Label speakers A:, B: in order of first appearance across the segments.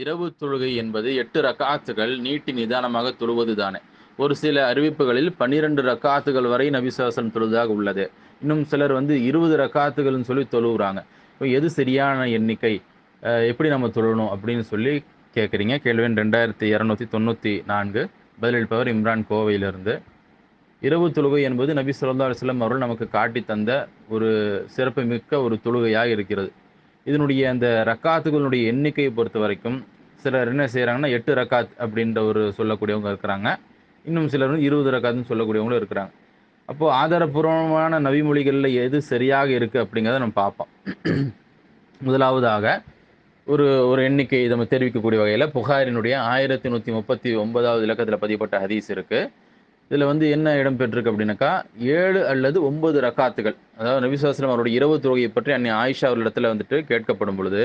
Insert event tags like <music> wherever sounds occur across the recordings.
A: இரவு தொழுகை என்பது எட்டு ரக்காத்துகள் நீட்டி நிதானமாக தொழுவது தானே ஒரு சில அறிவிப்புகளில் பன்னிரண்டு ரக்காத்துகள் வரை நபிசாசனம் தொழுதாக உள்ளது. இன்னும் சிலர் வந்து இருபது ரக்காத்துகள்னு சொல்லி தொழுகிறாங்க இப்போ எது சரியான எண்ணிக்கை? எப்படி நம்ம தொழணும் அப்படின்னு சொல்லி கேட்குறீங்க கேள்வின் ரெண்டாயிரத்தி இரநூத்தி தொண்ணூற்றி நான்கு. பதிலளிப்பவர் இம்ரான் கோவையிலிருந்து. இரவு தொழுகை என்பது நபி சொல்லா அலுவலம் அவர்கள் நமக்கு காட்டி தந்த ஒரு சிறப்பு மிக்க ஒரு தொழுகையாக இருக்கிறது. இதனுடைய அந்த ரக்காத்துகளுடைய எண்ணிக்கையை பொறுத்த வரைக்கும் சிலர் என்ன செய்கிறாங்கன்னா எட்டு ரக்காத் அப்படின்ற ஒரு சொல்லக்கூடியவங்க இருக்கிறாங்க. இன்னும் சிலர் வந்து இருபது ரக்காத்துன்னு சொல்லக்கூடியவங்களும் இருக்கிறாங்க. அப்போது ஆதாரபூர்வமான நவிமொழிகளில் எது சரியாக இருக்குது அப்படிங்கிறத நம்ம பார்ப்போம். முதலாவதாக ஒரு ஒரு எண்ணிக்கை நம்ம தெரிவிக்கக்கூடிய வகையில் புகாரினுடைய ஆயிரத்தி நூற்றி முப்பத்தி ஒன்பதாவது இலக்கத்தில் பதியப்பட்ட ஹதீஸ் இருக்குது இதில் வந்து என்ன இடம் பெற்றிருக்கு அப்படின்னாக்கா ஏழு அல்லது ஒன்பது ரக்காத்துகள். அதாவது நபிசாஸ்லம் அவருடைய இரவு தொகையை பற்றி அன்னை ஆயிஷா அவர்களிடத்தில் வந்துட்டு கேட்கப்படும் பொழுது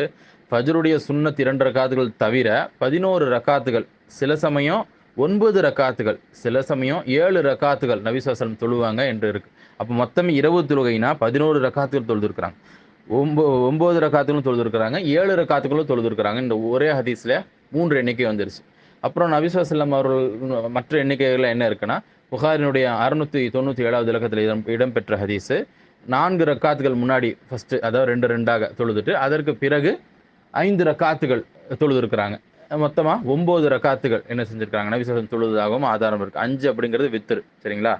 A: ஃபஜருடைய சுண்ணத் இரண்டு ரக்காத்துகள் தவிர பதினோரு ரக்காத்துகள் சில சமயம் ஒன்பது ரக்காத்துகள் சில சமயம் ஏழு ரக்காத்துகள் நபிசாஸ்லம் தொழுவாங்க என்று இருக்கு. அப்போ மொத்தம் இரவு தொழுகைனா பதினோரு ரக்காத்துகள் தொழுதுருக்குறாங்க. ஒம்போ ஒம்பது ரக்காத்துகளும் தொழுதுருக்குறாங்க ஏழு ரக்காத்துகளும் தொழுதுருக்குறாங்க. இந்த ஒரே ஹதீஸில் மூன்று எண்ணிக்கை வந்துருச்சு. அப்புறம் நபிசாசல்லம் அவர்கள் மற்ற எண்ணிக்கைகளில் என்ன இருக்குன்னா புகாரினுடைய அறுநூற்றி தொண்ணூற்றி ஏழாவது இலக்கத்தில் இடம் இடம்பெற்ற ஹதீஸு. நான்கு ரக்காத்துகள் முன்னாடி ஃபஸ்ட்டு அதாவது ரெண்டு ரெண்டாக தொழுதுட்டு அதற்கு பிறகு ஐந்து ரக்காத்துகள் தொழுதுருக்குறாங்க. மொத்தமாக ஒம்பது ரக்காத்துகள் என்ன செஞ்சுருக்காங்க நபிசாசன் தொழுவதாகவும் ஆதாரம் இருக்குது அஞ்சு அப்படிங்கிறது வித்துரு சரிங்களா?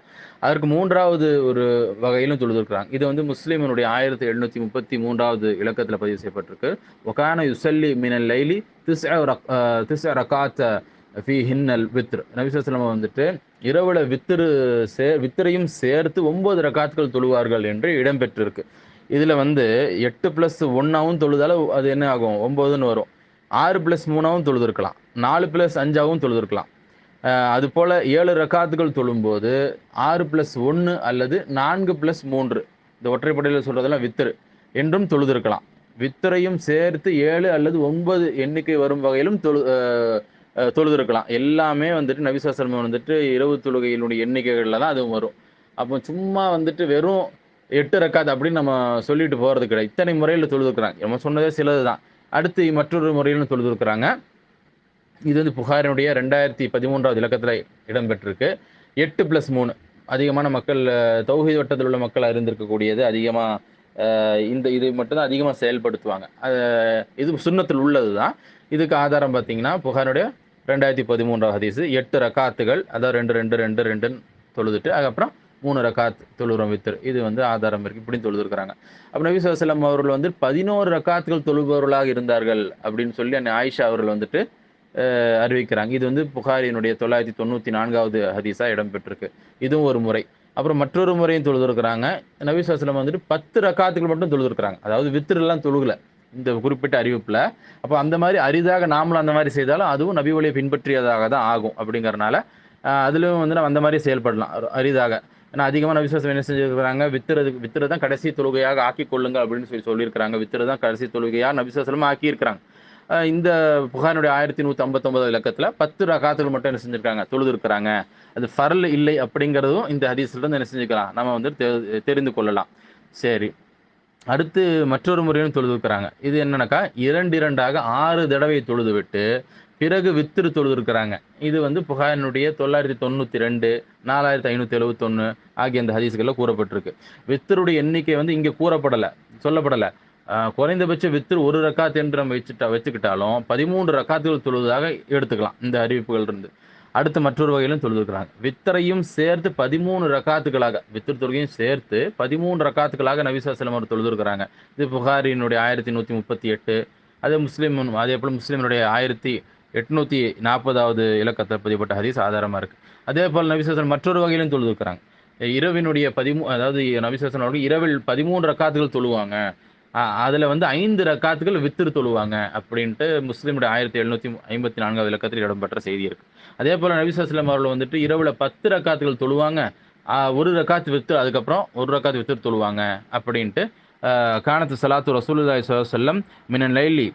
A: அதற்கு மூன்றாவது ஒரு வகையிலும் தொழுதுருக்குறாங்க. இது வந்து முஸ்லீமினுடைய ஆயிரத்தி எழுநூற்றி முப்பத்தி மூன்றாவது இலக்கத்தில் பதிவு செய்யப்பட்டிருக்கு. ஒகான யுசல்லி மினல் லைலி திஸ் திஸ் ரக்காத்த ஃபி ஹின்னல் வித்ரு. நபிசாஸ்லம் வந்துட்டு இரவுல வித்திரு சே வித்திரையும் சேர்த்து ஒன்பது ரக்காத்துகள் தொழுவார்கள் என்று இடம்பெற்றிருக்கு. இதில் வந்து எட்டு ப்ளஸ் ஒன்றாவும் தொழுதால அது என்ன ஆகும்? ஒம்போதுன்னு வரும். ஆறு ப்ளஸ் மூணாவும் தொழுதுருக்கலாம். நாலு ப்ளஸ் அஞ்சாவும் தொழுதுருக்கலாம். அது போல் ஏழு ரக்காத்துகள் தொழும்போது ஆறு ப்ளஸ் ஒன்று அல்லது நான்கு ப்ளஸ் மூன்று. இந்த ஒற்றைப்படையில் சொல்கிறதெல்லாம் வித்திரு. என்றும் தொழுதுருக்கலாம். வித்தரையும் சேர்த்து ஏழு அல்லது ஒன்பது எண்ணிக்கை வரும் வகையிலும் தொழு தொழுதுருக்கலாம். எல்லாமே வந்துட்டு நபிசாசலம் வந்துட்டு இரவு தொழுகையினுடைய எண்ணிக்கைகளில் தான் அதுவும் வரும். அப்போ சும்மா வந்துட்டு வெறும் எட்டு ரக்காது அப்படின்னு நம்ம சொல்லிட்டு போகிறது கிடையாது இத்தனை முறையில் தொழுதுருக்குறாங்க நம்ம சொன்னதே சிலது தான் அடுத்து மற்றொரு முறையிலும் தொழுதுருக்குறாங்க இது வந்து புகாரினுடைய ரெண்டாயிரத்தி பதிமூன்றாவது இலக்கத்தில் இடம்பெற்றிருக்கு. எட்டு ப்ளஸ் மூணு. அதிகமான மக்கள் தௌஹீத் வட்டத்தில் உள்ள மக்கள் அறிந்திருக்கக்கூடியது அதிகமாக இந்த இது மட்டும்தான் அதிகமாக செயல்படுத்துவாங்க. இது சுண்ணத்தில் உள்ளது தான் இதுக்கு ஆதாரம் பார்த்தீங்கன்னா புகாரினுடைய ரெண்டாயிரத்தி பதிமூன்றாவது ஹதீஸ் எட்டு ரக்காத்துகள் அதாவது ரெண்டு ரெண்டு ரெண்டு ரெண்டுன்னு தொழுதுட்டு அதுக்கப்புறம் மூணு ரக்காத் தொழுகிறோம் வித்தர் இது வந்து ஆதாரம் இருக்குது இப்படின்னு தொழுதுருக்குறாங்க. அப்போ நபி சொல்லாம் அவர்கள் வந்து பதினோரு ரக்காத்துகள் தொழுபவர்களாக இருந்தார்கள் அப்படின்னு சொல்லி அன்னை ஆயிஷா அவர்கள் வந்துட்டு அறிவிக்கிறாங்க. இது வந்து புகாரினுடைய தொள்ளாயிரத்தி தொண்ணூற்றி நான்காவது ஹதீஸாக இடம்பெற்றிருக்கு. இதுவும் ஒரு முறை. அப்புறம் மற்றொரு முறையும் தொழுதுருக்குறாங்க. நபி சொல்லாம் வந்துட்டு பத்து ரக்காத்துகள் மட்டும் தொழுதுருக்குறாங்க. அதாவது வித்திரெல்லாம் தொழுகலை. இந்த குறிப்பிட்ட அறிவிப்பில். அப்போ அந்த மாதிரி அரிதாக நாமளும் அந்த மாதிரி செய்தாலும் அதுவும் நபி வழியை பின்பற்றியதாக தான் ஆகும் அப்படிங்கிறனால அதுலேயும் வந்து நம்ம அந்த மாதிரி செயல்படலாம். அரிதாக. ஏன்னா அதிகமான விசுவாசம் என்ன செஞ்சுருக்கிறாங்க? வித்துறதுக்கு வித்துறது தான் கடைசி தொழுகையாக ஆக்கி கொள்ளுங்க அப்படின்னு சொல்லி சொல்லியிருக்கிறாங்க. வித்துறது தான் கடைசி தொழுகையாக நபிசுவாசலமாக ஆக்கியிருக்கிறாங்க. இந்த புகாரினுடைய ஆயிரத்தி நூற்றி ஐம்பத்தொம்பது இலக்கத்தில் பத்து ரகாத்துகள் மட்டும் என்ன செஞ்சுருக்காங்க? தொழுதுருக்கிறாங்க. அது ஃபரல் இல்லை அப்படிங்கிறதும் இந்த ஹதீஸ்லேருந்து என்ன செஞ்சுக்கலாம் நம்ம வந்து தெரிந்து கொள்ளலாம். சரி. அடுத்து மற்றொரு முறையும் தொழுது இருக்கிறாங்க இது என்னன்னாக்கா இரண்டு இரண்டாக ஆறு தடவை தொழுது விட்டு பிறகு வித்திரு தொழுதுருக்கிறாங்க. இது வந்து புகாரினுடைய தொள்ளாயிரத்தி தொண்ணூற்றி ரெண்டு நாலாயிரத்தி ஐநூற்றி எழுபத்தொன்று ஆகிய அந்த ஹதீஸ்களில் கூறப்பட்டிருக்கு. வித்தருடைய எண்ணிக்கை வந்து இங்கே கூறப்படலை சொல்லப்படலை. குறைந்தபட்ச வித்திரு ஒரு ரக்காத் என்று நம்ம வச்சுட்டா வச்சுக்கிட்டாலும் பதிமூன்று ரக்காத்துகள் தொழுவதாக எடுத்துக்கலாம். இந்த அறிவிப்புகள் இருந்து. அடுத்து மற்றொரு வகையிலும் தொழுதுருக்கிறாங்க. வித்தரையும் சேர்த்து பதிமூணு ரக்காத்துகளாக வித்திரு தொழுகையும் சேர்த்து பதிமூணு ரக்காத்துகளாக நபிசாசலம் அவர் தொழுதுருக்கிறாங்க. இது புகாரினுடைய ஆயிரத்தி நூற்றி முப்பத்தி எட்டு அதே முஸ்லீம் அதே போல் முஸ்லீமினுடைய ஆயிரத்தி எட்நூற்றி நாற்பதாவது இலக்கத்தில் பதிவுப்பட்ட ஹதீஸ் ஆதாரமாக இருக்குது அதே போல் நபிசாசன் மற்றொரு வகையிலும் தொழுதுக்கிறாங்க இரவினுடைய பதிமூ அதாவது நபிசாசன் அவர்கள் இரவில் பதிமூன்று ரக்காத்துகள் தொழுவாங்க. அதில் வந்து ஐந்து ரக்காத்துகள் வித்திரு தொழுவாங்க அப்படின்ட்டு முஸ்லீமுடைய ஆயிரத்தி எழுநூற்றி ஐம்பத்தி நான்காவது இலக்கத்தில் இடம்பெற்ற செய்தி இருக்குது அதே போல் நபிசாஸ்லம் அவர்கள் வந்துட்டு இரவில் பத்து ரக்காத்துகள் தொழுவாங்க. ஒரு ரக்காத்து வித்து அதுக்கப்புறம் ஒரு ரக்காத்து வித்து தொழுவாங்க அப்படின்ட்டு கானத்து சலாத்து ரசூலுல்லாய் சொல்லம் மினன் லைலி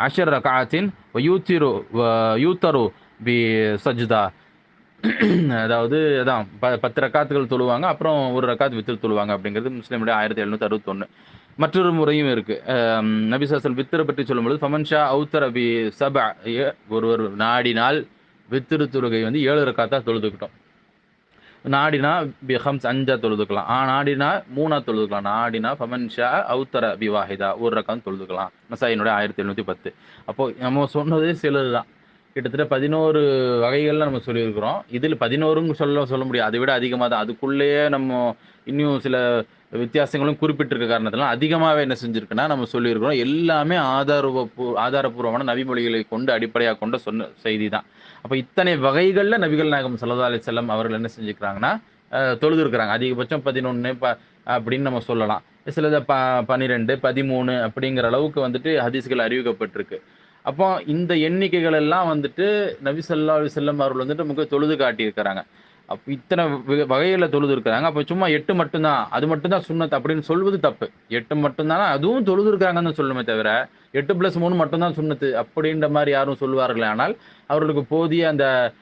A: அஷர் ரகாத்தின் யூத்திரு யூத்தரு பி சஜ்தா. <clears throat> அதாவது அதான் ப பத்து ரக்காத்துகள் தொழுவாங்க அப்புறம் ஒரு ரக்காத் வித்து தொழுவாங்க அப்படிங்கிறது முஸ்லீமுடைய ஆயிரத்தி எழுநூற்றி அறுபத்தொன்று மற்றொரு முறையும் இருக்குது நபிசாசல் நபி வித்திரை பற்றி சொல்லும்பொழுது ஃபமன்ஷா அவுத்தர் அபி ஒரு ஒருவர் நாடினால் வித்திரு தொழுகை வந்து ஏழு ரக்காத்தா தொழுதுக்கிட்டோம் நாடினா பிஹம்ஸ் அஞ்சா தொழுதுக்கலாம். ஆ நாடினா மூணா தொழுதுக்கலாம். நாடினா ஃபமன்ஷா அவுத்தர பிவாஹிதா. ஒரு ரக்கம் தொழுதுக்கலாம். மசாயினுடைய ஆயிரத்தி எழுநூற்றி பத்து. அப்போது நம்ம சொன்னது சிலது தான் கிட்டத்தட்ட பதினோரு வகைகளில் நம்ம சொல்லியிருக்கிறோம். இதில் பதினோருங்க சொல்ல சொல்ல முடியாது. அதை விட அதிகமாக தான் அதுக்குள்ளேயே நம்ம இன்னும் சில வித்தியாசங்களும் குறிப்பிட்டிருக்க காரணத்தினால அதிகமாகவே என்ன செஞ்சுருக்குன்னா நம்ம சொல்லியிருக்கிறோம். எல்லாமே ஆதாரபூ ஆதாரபூர்வமான நவிமொழிகளை கொண்டு அடிப்படையாக கொண்ட சொன்ன செய்தி தான் அப்போ இத்தனை வகைகளில் நபிகள் நாயகம் சல்லா அலி செல்லம் அவர்கள் என்ன செஞ்சுக்கிறாங்கன்னா தொழுது இருக்கிறாங்க அதிகபட்சம் பதினொன்று ப அப்படின்னு நம்ம சொல்லலாம். சிலது ப பன்னிரெண்டு பதிமூணு அப்படிங்கிற அளவுக்கு வந்துட்டு ஹதீஸ்கள் அறிவிக்கப்பட்டிருக்கு. அப்போ இந்த எண்ணிக்கைகள் எல்லாம் வந்துட்டு நபி ஸல்லல்லாஹு அலி செல்லம் அவர்கள் வந்துட்டு நமக்கு தொழுது காட்டியிருக்கிறாங்க. அப்போ இத்தனை வ- தொழுது இருக்கிறாங்க அப்போ சும்மா எட்டு மட்டும்தான். அது மட்டும்தான் சுன்னத் அப்படின்னு சொல்வது தப்பு. எட்டு மட்டும்தானா? அதுவும் தொழுது இருக்காங்கன்னு சொல்லுமே தவிர எட்டு ப்ளஸ் மூணு மட்டும்தான் சுண்ணத்து அப்படின்ற மாதிரி யாரும் சொல்லுவார்களே ஆனால் அவர்களுக்கு போதிய அந்த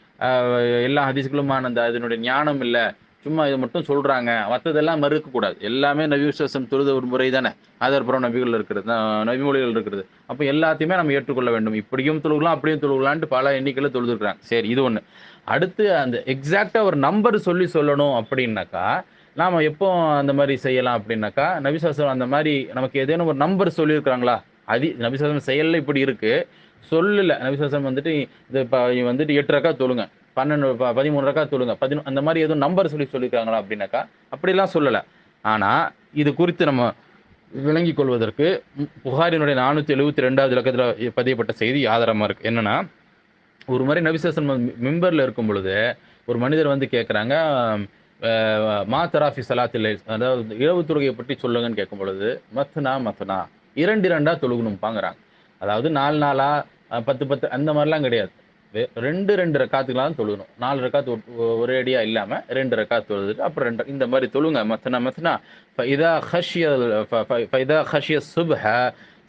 A: எல்லா ஹதீஸ்களுமான அந்த அதனுடைய ஞானம் இல்லை. சும்மா இதை மட்டும் சொல்கிறாங்க மற்றதெல்லாம் மறுக்கக்கூடாது எல்லாமே நபி விசுவாசம் தொழுத ஒரு முறை தானே. ஆதாரப்புறம் நபிகள் இருக்கிறது ந- நபிமொழிகள் இருக்கிறது. அப்போ எல்லாத்தையுமே நம்ம ஏற்றுக்கொள்ள வேண்டும். இப்படியும் தொழுகலாம் அப்படியும் தொழுகலான்ட்டு பல எண்ணிக்கையில் தொழுதுருக்குறாங்க. சரி இது ஒன்று அடுத்து அந்த எக்ஸாக்டாக ஒரு நம்பர் சொல்லி சொல்லணும் அப்படின்னாக்கா நாம் எப்போ அந்த மாதிரி செய்யலாம் அப்படின்னாக்கா நபிசாசம் அந்த மாதிரி நமக்கு ஏதேனும் ஒரு நம்பர் சொல்லியிருக்கிறாங்களா அதி நபிசாசம் செயலில் இப்படி இருக்கு. சொல்லலை. நபிசாசம் வந்துட்டு இது இப்போ வந்துட்டு எட்டு ரக்கா தொழுங்க. பன்னெண்டு ப- பதிமூணு ரக்கா தொழுங்க பதினொ அந்த மாதிரி எதுவும் நம்பர் சொல்லி சொல்லியிருக்காங்களா அப்படின்னாக்கா அப்படிலாம் சொல்லலை. ஆனால் இது குறித்து நம்ம விளங்கிக் கொள்வதற்கு புகாரினுடைய நானூற்றி எழுபத்தி ரெண்டாவது இலக்கத்தில் பதியப்பட்ட செய்தி ஆதாரமாக இருக்குது என்னன்னா ஒரு முறை நபிசாசன் மெம்பரில் இருக்கும் பொழுது ஒரு மனிதர் வந்து கேட்குறாங்க மா தராஃபி சலாத்தில் அதாவது இரவு தொழுகையை பற்றி சொல்லுங்கன்னு கேட்கும் பொழுது மத்தனா மத்தனா இரண்டு இரண்டாக தொழுகணும்பாங்கிறாங்க. அதாவது நாலு நாளாக பத்து பத்து அந்த மாதிரிலாம் கிடையாது. ரெண்டு ரெண்டு ரக்காத்துக்கெல்லாம் தொழுகணும். நாலு ரக்காத்து ஒ- ஒரே அடியாக இல்லாம ரெண்டு ரக்காத் தொழுதுட்டு அப்புறம் ரெண்டு இந்த மாதிரி தொழுங்க. மத்தனா மத்தனா ஃபைதா ஹஷிய ஃபைதா ஹஷிய சுப்ஹ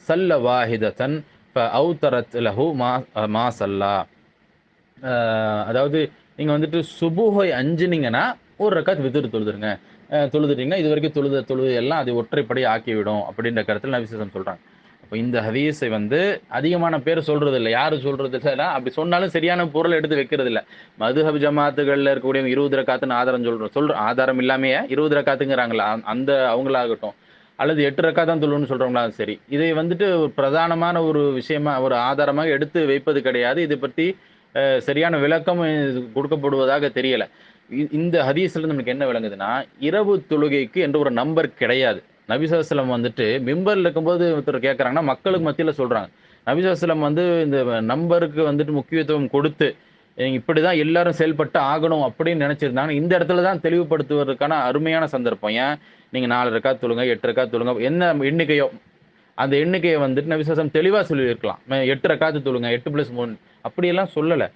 A: சல்ல வாஹிதத்தன் ஃபஅவுதரத் லஹு மா மா சல்லா. அதாவது நீங்க வந்துட்டு சுபுஹை அஞ்சுனீங்கன்னா ஒரு ரக்காத் வித்துட்டு தொழுதுருங்க. அஹ் தொழுதுட்டீங்கன்னா இது வரைக்கும் தொழுத தொழுது எல்லாம் அது ஒற்றைப்படி ஆக்கிவிடும் அப்படின்ற கருத்துல நான் விசேஷம் சொல்கிறாங்க இந்த ஹதீஸை வந்து அதிகமான பேர் சொல்றது இல்லை யாரு சொல்றது இல்லைன்னா அப்படி சொன்னாலும் சரியான பொருள் எடுத்து வைக்கிறது இல்லை மதுஹப் ஜமாத்துகளில் இருக்கக்கூடிய இருபது ரக்காத்துன்னு ஆதாரம் சொல்றோம் சொல்ற ஆதாரம் இல்லாமையே இருபது ரக்காத்துங்கிறாங்களா அந்த- அவங்களாகட்டும். அல்லது எட்டு ரக்கா தான் தொழுன்னு சொல்றவங்களா சரி. இதை வந்துட்டு ஒரு பிரதானமான ஒரு விஷயமா ஒரு ஆதாரமாக எடுத்து வைப்பது கிடையாது. இதை பற்றி சரியான விளக்கம் கொடுக்கப்படுவதாக தெரியலை. இந்த ஹதீஸ்லேருந்து நமக்கு என்ன விளங்குதுன்னா இரவு தொழுகைக்கு என்ற ஒரு நம்பர் கிடையாது. நபிசாஸ்லம் வந்துட்டு மிம்பரில் இருக்கும்போது ஒருத்தர் கேட்குறாங்கன்னா மக்களுக்கு மத்தியில் சொல்கிறாங்க நபிசாஸ்லம் வந்து இந்த நம்பருக்கு வந்துட்டு முக்கியத்துவம் கொடுத்து இப்படி தான் எல்லாரும் செயல்பட்டு ஆகணும் அப்படின்னு நினச்சிருந்தாங்க இந்த இடத்துல தான் தெளிவுபடுத்துவதற்கான அருமையான சந்தர்ப்பம். ஏன்? நீங்கள் நாலு ரக்கா தொழுங்க எட்டு ரக்கா தொழுங்க என்ன எண்ணிக்கையோ அந்த எண்ணிக்கையை வந்துட்டு நபிசாசம் தெளிவாக சொல்லியிருக்கலாம். எட்டு ரக்காத்து தொழுங்க எட்டு ப்ளஸ் மூணு அப்படியெல்லாம் சொல்லலை.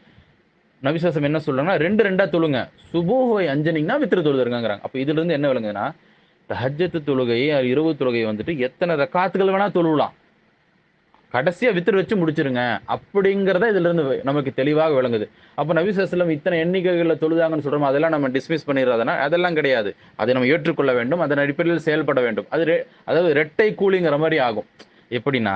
A: நபிசாசம் என்ன சொல்கிறாங்கன்னா ரெண்டு ரெண்டாக தொழுங்க. சுபோஹோய் அஞ்சனிங்கன்னா வித்திர தொழுதுருங்கிறாங்க அப்போ இதுலேருந்து என்ன விளங்குதுன்னா தஹஜத்து தொழுகை இரவு தொழுகை வந்துட்டு எத்தனை ரக்காத்துகள் வேணா தொழுவலாம் கடைசியா வித்திரு வச்சு முடிச்சிருங்க. அப்படிங்கிறத இதுல இருந்து நமக்கு தெளிவாக விளங்குது. அப்ப நபிசாஸ்லம் இத்தனை எண்ணிக்கைகளில் தொழுதாங்கன்னு சொல்றோம் அதெல்லாம் நம்ம டிஸ்மிஸ் பண்ணிடுறதுனா அதெல்லாம் கிடையாது. அதை நம்ம ஏற்றுக்கொள்ள வேண்டும் அதன் அடிப்படையில் செயல்பட வேண்டும். அது அதாவது ரெட்டை கூலிங்கிற மாதிரி ஆகும். எப்படின்னா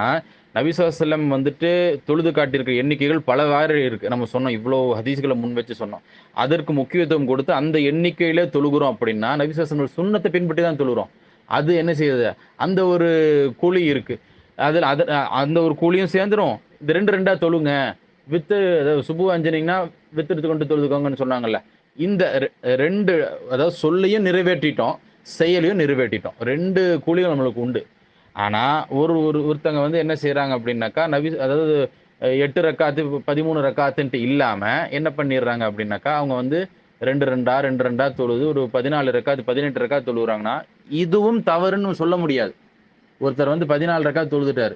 A: நபிசாஸ்லம் வந்துட்டு தொழுது காட்டியிருக்கிற எண்ணிக்கைகள் பல வேறு இருக்குது நம்ம சொன்னோம் இவ்வளோ ஹதீஸ்களை முன் வச்சு சொன்னோம். அதற்கு முக்கியத்துவம் கொடுத்து அந்த எண்ணிக்கையில தொழுகிறோம் அப்படின்னா நபிசாஸ்லம் சுண்ணத்தை பின்பற்றி தான் தொழுகிறோம். அது என்ன செய்யுது? அந்த ஒரு கூலி இருக்குது அதில் அது அந்த ஒரு கூலியும் சேர்ந்துரும். இது ரெண்டு ரெண்டாக தொழுங்க. வித்து அதாவது சுபு அஞ்சனிங்கன்னா வித்து எடுத்து கொண்டு தொழுதுக்கோங்கன்னு சொன்னாங்கல்ல. இந்த ரெ- ரெண்டு அதாவது சொல்லையும் நிறைவேற்றிட்டோம் செயலையும் நிறைவேற்றிட்டோம். ரெண்டு கூலியும் நம்மளுக்கு உண்டு. ஆனா ஒரு ஒரு ஒருத்தங்க வந்து என்ன செய்கிறாங்க அப்படின்னாக்கா நபி அதாவது எட்டு ரக்காத்து பதிமூணு ரக்காத்துன்ட்டு இல்லாம என்ன பண்ணிடுறாங்க அப்படின்னாக்கா அவங்க வந்து ரெண்டு ரெண்டா ரெண்டு ரெண்டா தொழுது ஒரு பதினாலு ரக்காத்து பதினெட்டு ரக்கா தொழுகிறாங்கன்னா இதுவும் தவறுன்னு சொல்ல முடியாது. ஒருத்தர் வந்து பதினாலு ரக்கா தொழுதுட்டாரு.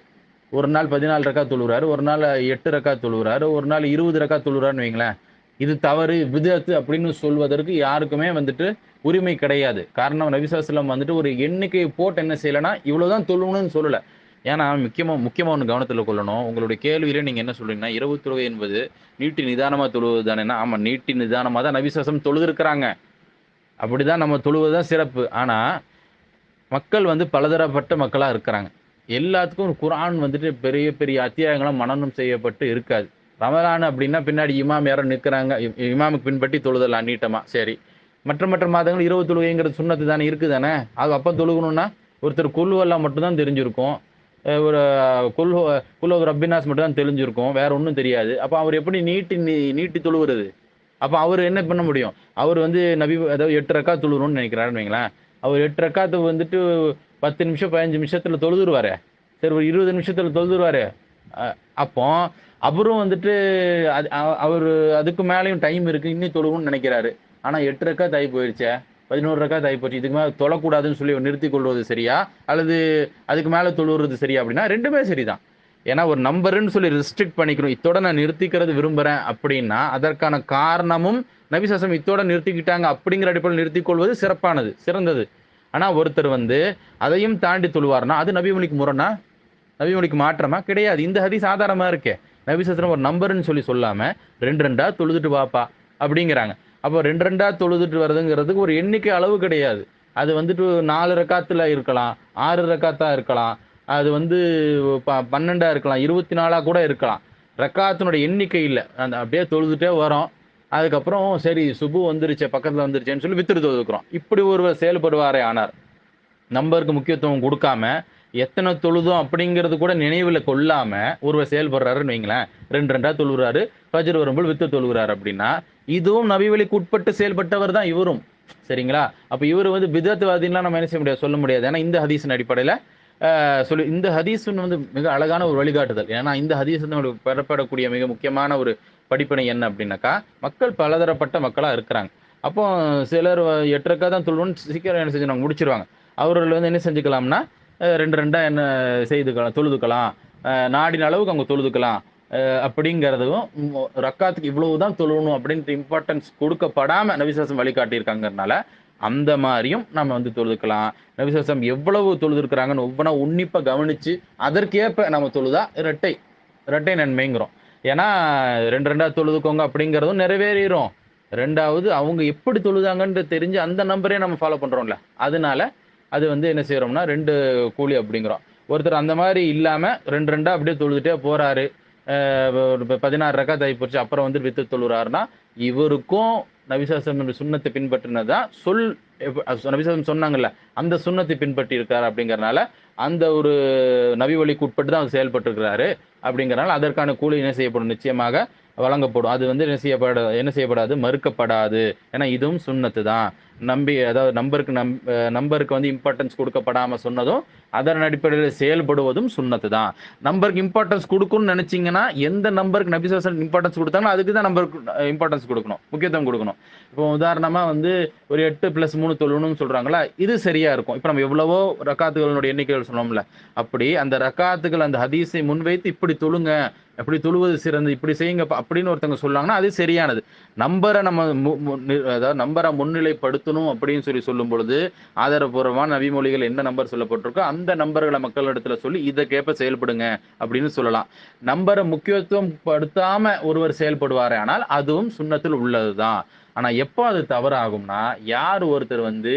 A: ஒரு நாள் பதினாலு ரக்கா தொழுகிறாரு ஒரு நாள் எட்டு ரக்கா தொழுகிறாரு ஒரு நாள் இருபது ரக்கா தொழுகிறாருன்னு வைங்களேன் இது தவறு விதத்து அப்படின்னு சொல்வதற்கு யாருக்குமே வந்துட்டு உரிமை கிடையாது. காரணம் நபிசாஸ்லம் வந்துட்டு ஒரு எண்ணிக்கையை போட்டு என்ன செய்யலைன்னா இவ்வளவுதான் தொழுணும்னு சொல்லல. ஏன்னா முக்கியமா முக்கியமா ஒன்று கவனத்தில் கொள்ளணும். உங்களுடைய கேள்வியில நீங்க என்ன சொல்றீங்கன்னா இரவு தொழுகை என்பது நீட்டி நிதானமா தொழுவது தானேன்னா ஆமா நீட்டி நிதானமா தான் நபிசாசம் தொழுதுருக்கிறாங்க. அப்படி அப்படிதான் நம்ம தொழுவது தான் சிறப்பு. ஆனா மக்கள் வந்து பலதரப்பட்ட மக்களா இருக்கிறாங்க. எல்லாத்துக்கும் ஒரு குரான் வந்துட்டு பெரிய பெரிய அத்தியாயங்களும் மனனம் செய்யப்பட்டு இருக்காது. ரமலான் அப்படின்னா பின்னாடி இமாம் யாரும் நிற்கிறாங்க இமாமுக்கு பின்பற்றி தொழுதலாம் நீட்டமா. சரி. மற்ற மற்ற மாதங்கள் இரவு தொழுகைங்கிறது சுண்ணத்து தானே இருக்குது தானே? அது அப்போ தொழுகணும்னா ஒருத்தர் குல்வெல்லாம் மட்டும்தான் தெரிஞ்சிருக்கும். ஒரு குல் குல் ரப்பினாஸ் மட்டும் தான் தெரிஞ்சிருக்கும். வேற ஒன்றும் தெரியாது. அப்போ அவர் எப்படி நீட்டி நீ- நீட்டி தொழுவுறது? அப்போ அவர் என்ன பண்ண முடியும்? அவர் வந்து நபி அதாவது எட்டு ரக்கா தொழுகணும்னு நினைக்கிறாருன்னு வைங்களேன். அவர் எட்டு ரக்காத்து வந்துட்டு பத்து நிமிஷம் பதினஞ்சு நிமிஷத்தில் தொழுதுருவாரு. சரி ஒரு இருபது நிமிஷத்தில் தொழுதுருவாரு. அப்போ அவரும் வந்துட்டு அது அவர் அதுக்கு மேலேயும் டைம் இருக்குது இன்னும் தொழுகணும்னு நினைக்கிறாரு. ஆனால் எட்டு ரக்கா தாய் போயிடுச்சே பதினோரு ரக்கா தாய் போச்சு இதுக்கு மேலே தொழக்கூடாதுன்னு சொல்லி நிறுத்தி கொள்வது சரியா? அல்லது அதுக்கு மேலே தொழுவுறது சரியா அப்படின்னா ரெண்டுமே சரிதான். ஏன்னா ஒரு நம்பருன்னு சொல்லி ரெஸ்ட்ரிக்ட் பண்ணிக்கணும். இத்தோட நான் நிறுத்திக்கிறது விரும்புகிறேன் அப்படின்னா அதற்கான காரணமும் நபிசாசம் இத்தோட நிறுத்திக்கிட்டாங்க அப்படிங்கிற அடிப்படையில் நிறுத்திக்கொள்வது சிறப்பானது சிறந்தது. ஆனால் ஒருத்தர் வந்து அதையும் தாண்டி தொழுவார்னா அது நபிமொழிக்கு முரணா? நபிமொழிக்கு மாற்றமா? கிடையாது. இந்த ஹதி சாதாரணமாக இருக்கே. நபிசாசனம் ஒரு நம்பர்னு சொல்லி சொல்லாமல் ரெண்டு ரெண்டா தொழுதுட்டு வாப்பா அப்படிங்கிறாங்க. அப்போ ரெண்டு ரெண்டாக தொழுதுட்டு வர்றதுங்கிறதுக்கு ஒரு எண்ணிக்கை அளவு கிடையாது. அது வந்துட்டு நாலு ரக்காத்தில் இருக்கலாம் ஆறு ரக்காத்தாக இருக்கலாம் அது வந்து ப- பன்னெண்டாக இருக்கலாம் இருபத்தி நாலாக கூட இருக்கலாம். ரக்காத்தினுடைய எண்ணிக்கை இல்லை. அந்த அப்படியே தொழுதுட்டே வரோம். அதுக்கப்புறம் சரி சுபு வந்துருச்சு பக்கத்தில் வந்துருச்சேன்னு சொல்லி வித்துரு தொழுதுக்கிறோம். இப்படி ஒருவர் செயல்படுவாரே ஆனார். நம்பருக்கு முக்கியத்துவம் கொடுக்காம எத்தனை தொழுதும் அப்படிங்கிறது கூட நினைவில் கொள்ளாமல் ஒருவர் செயல்படுறாருன்னு வைங்களேன். ரெண்டு ரெண்டாக தொழுகிறாரு பஜர் வரும்போது வித்து தொழுகிறாரு அப்படின்னா இதுவும் நபிவழிக்கு உட்பட்டு செயல்பட்டவர் தான் இவரும். சரிங்களா? அப்போ இவர் வந்து விதத்துவாதின்லாம் நம்ம என்ன செய்ய முடியாது சொல்ல முடியாது. ஏன்னா இந்த ஹதீஸின் அடிப்படையில் சொல்லி இந்த ஹதீஸ் வந்து மிக அழகான ஒரு வழிகாட்டுதல். ஏன்னா இந்த ஹதீஸ் வந்து நம்மளுக்கு பெறப்படக்கூடிய மிக முக்கியமான ஒரு படிப்பினை என்ன அப்படின்னாக்கா மக்கள் பலதரப்பட்ட மக்களாக இருக்கிறாங்க. அப்போ சிலர் வ- எட்டு தான் தொழுவோன்னு சீக்கிரம் என்ன செஞ்சு முடிச்சிருவாங்க. அவர்கள் வந்து என்ன செஞ்சுக்கலாம்னா ரெண்டு ரெண்டாக என்ன செய்துக்கலாம் தொழுதுக்கலாம். நாடின அளவுக்கு அவங்க தொழுதுக்கலாம். அப்படிங்கிறதும் ம், ரக்காத்துக்கு இவ்வளவுதான் தொழுவணும் அப்படின்ட்டு இம்பார்ட்டன்ஸ் கொடுக்கப்படாமல் நவிசாசம் வழிகாட்டியிருக்காங்கறனால அந்த மாதிரியும் நம்ம வந்து தொழுதுக்கலாம். நவிசாசம் எவ்வளவு தொழுதுருக்குறாங்கன்னு ஒவ்வொன்றா உன்னிப்பாக கவனிச்சு அதற்கேற்ப நம்ம தொழுதா இரட்டை இரட்டை நன்மைங்கிறோம். ஏன்னா ரெண்டு ரெண்டாக தொழுதுக்கோங்க அப்படிங்கிறதும் நிறைவேறிடும் ரெண்டாவது அவங்க எப்படி தொழுதாங்கன்னு தெரிஞ்சு அந்த நம்பரே நம்ம ஃபாலோ பண்ணுறோம்ல அதனால அது வந்து என்ன செய்கிறோம்னா ரெண்டு கூலி அப்படிங்கிறோம். ஒருத்தர் அந்த மாதிரி இல்லாமல் ரெண்டு ரெண்டாக அப்படியே தொழுதுட்டே போகிறாரு ஒரு ப- பதினாறு ரக்கா தாய் பிடிச்சி அப்புறம் வந்து வித்து தொழுறாருன்னா இவருக்கும் நபிசாசம் சுண்ணத்தை பின்பற்றினதான் சொல் எப்ப- நபிசாசம் சொன்னாங்கல்ல அந்த சுண்ணத்தை பின்பற்றி இருக்காரு அப்படிங்கிறனால அந்த ஒரு நபி வழிக்கு உட்பட்டு தான் அவர் செயல்பட்டு இருக்கிறாரு அதற்கான கூலி என்ன செய்யப்படும்? நிச்சயமாக வழங்கப்படும். அது வந்து என்ன செய்யப்பட என்ன செய்யப்படாது? மறுக்கப்படாது. ஏன்னா இதுவும் சுண்ணத்து தான். நம்பி அதாவது நம்பருக்கு நம் நம்பருக்கு வந்து இம்பார்ட்டன்ஸ் கொடுக்கப்படாமல் சொன்னதும் அதன் அடிப்படையில் செயல்படுவதும் சுண்ணத்து தான். நம்பருக்கு இம்பார்ட்டன்ஸ் கொடுக்கணும்னு நினச்சிங்கன்னா எந்த நம்பருக்கு நபிசாசன் இம்பார்ட்டன்ஸ் கொடுத்தாங்களோ அதுக்கு தான் நம்பருக்கு இம்பார்ட்டன்ஸ் கொடுக்கணும். முக்கியத்துவம் கொடுக்கணும். இப்போ உதாரணமாக வந்து ஒரு எட்டு ப்ளஸ் மூணு தொழுணும்னு சொல்றாங்களா? இது சரியா இருக்கும். இப்போ நம்ம எவ்வளவோ ரக்காத்துகளுடைய எண்ணிக்கைகள் சொன்னோம்ல. அப்படி அந்த ரக்காத்துகள் அந்த ஹதீஸை முன்வைத்து இப்படி தொழுங்க அப்படி தொழுவது சிறந்து இப்படி செய்யுங்க அப்படின்னு ஒருத்தவங்க சொல்லாங்கன்னா அது சரியானது. நம்பரை நம்ம மு- மு- அதாவது நம்பரை முன்னிலைப்படுத்தணும் அப்படின்னு சொல்லி சொல்லும் பொழுது ஆதாரபூர்வமான நவிமொழிகள் என்ன நம்பர் சொல்லப்பட்டிருக்கோ அந்த நம்பர்களை மக்களிடத்துல சொல்லி இதை கேப்ப செயல்படுங்க அப்படின்னு சொல்லலாம். நம்பரை முக்கியத்துவம் படுத்தாம ஒருவர் செயல்படுவாரே ஆனால் அதுவும் சுண்ணத்தில் உள்ளதுதான். ஆனால் எப்போ அது தவறாகும்னா யார் ஒருத்தர் வந்து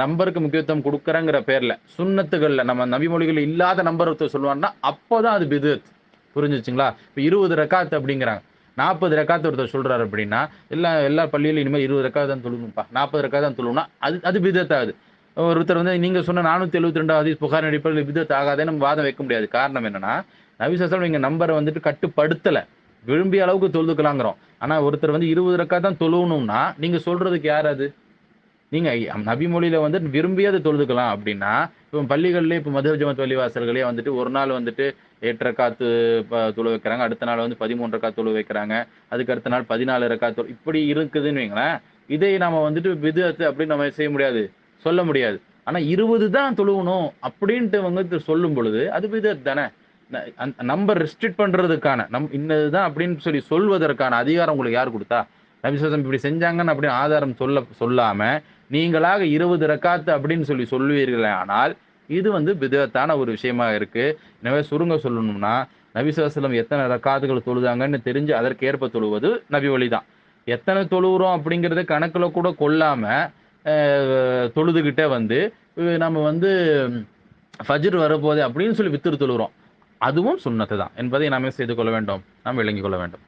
A: நம்பருக்கு முக்கியத்துவம் கொடுக்குறங்கிற பேரில் சுண்ணத்துகளில் நம்ம நபிமொழிகள் இல்லாத நம்பர் ஒருத்தர் சொல்லுவாருன்னா அப்போதான் அது பிதுத். புரிஞ்சுச்சுங்களா? இப்போ இருபது ரெக்காத்து அப்படிங்கிறாங்க. நாற்பது ரெக்காத்து ஒருத்தர் சொல்கிறாரு அப்படின்னா எல்லா எல்லா பள்ளியிலும் இனிமேல் இருபது ரெக்காவது தான் தொழுணும்ப்பா நாற்பது ரக்காத் தான் தொழுணும்னா அது அது பிதத்தாகுது. ஒருத்தர் வந்து நீங்கள் சொன்ன நானூற்றி எழுபத்தி ரெண்டாவது புகார் அடிப்படையில் பிதத் ஆகாதே நம்ம வாதம் வைக்க முடியாது. காரணம் என்னென்னா நவிசாசம் நீங்க நம்பரை வந்துட்டு கட்டுப்படுத்தலை. விரும்பிய அளவுக்கு தொழுதுக்கலாங்கிறோம். ஆனால் ஒருத்தர் வந்து இருபது ரக்கா தான் தொழுவணும்னா நீங்கள் சொல்றதுக்கு யார் அது? நீங்க நபி மொழியில வந்து விரும்பியதை தொழுதுக்கலாம் அப்படின்னா இப்போ பள்ளிகள்லேயே இப்போ மதுர ஜமத் பள்ளிவாசல்களே வந்துட்டு ஒரு நாள் வந்துட்டு எட்டு காத்து ப- தொழு வைக்கிறாங்க. அடுத்த நாள் வந்து பதிமூன்று ரக்காத் தொழு வைக்கிறாங்க. அதுக்கு அடுத்த நாள் பதினாலு ரக்கா தொழு இப்படி இருக்குதுன்னு வைங்களேன் இதை நம்ம வந்துட்டு விதத்து அப்படின்னு நம்ம செய்ய முடியாது சொல்ல முடியாது. ஆனால் இருபது தான் தொழுவணும் அப்படின்ட்டு வந்து சொல்லும் பொழுது அது விதத்து தானே? நம்பர் ரெஸ்ட்ரிக்ட் பண்றதுக்கான நம் இன்னதுதான் அப்படின்னு சொல்லி சொல்வதற்கான அதிகாரம் உங்களுக்கு யார் கொடுத்தா? நபிசுவசம் இப்படி செஞ்சாங்கன்னு அப்படின்னு ஆதாரம் சொல்ல சொல்லாம நீங்களாக இருபது ரக்காத்து அப்படின்னு சொல்லி சொல்லுவீர்களே ஆனால் இது வந்து விதத்தான ஒரு விஷயமா இருக்கு. எனவே சுருங்க சொல்லணும்னா நபிசுவாசலம் எத்தனை ரக்காத்துகள் தொழுதாங்கன்னு தெரிஞ்சு அதற்கேற்ப தொழுவது நபி வழி தான் எத்தனை தொழுகிறோம் அப்படிங்கிறத கணக்கில் கூட கொள்ளாம தொழுதுகிட்டே வந்து நம்ம வந்து ஃபஜ்ர் வரப்போதே அப்படின்னு சொல்லி வித்துரு தொழுகிறோம். அதுவும் சுண்ணத்து தான் என்பதை நாமே செய்து கொள்ள வேண்டும். நாம் விளங்கிக் கொள்ள வேண்டும்.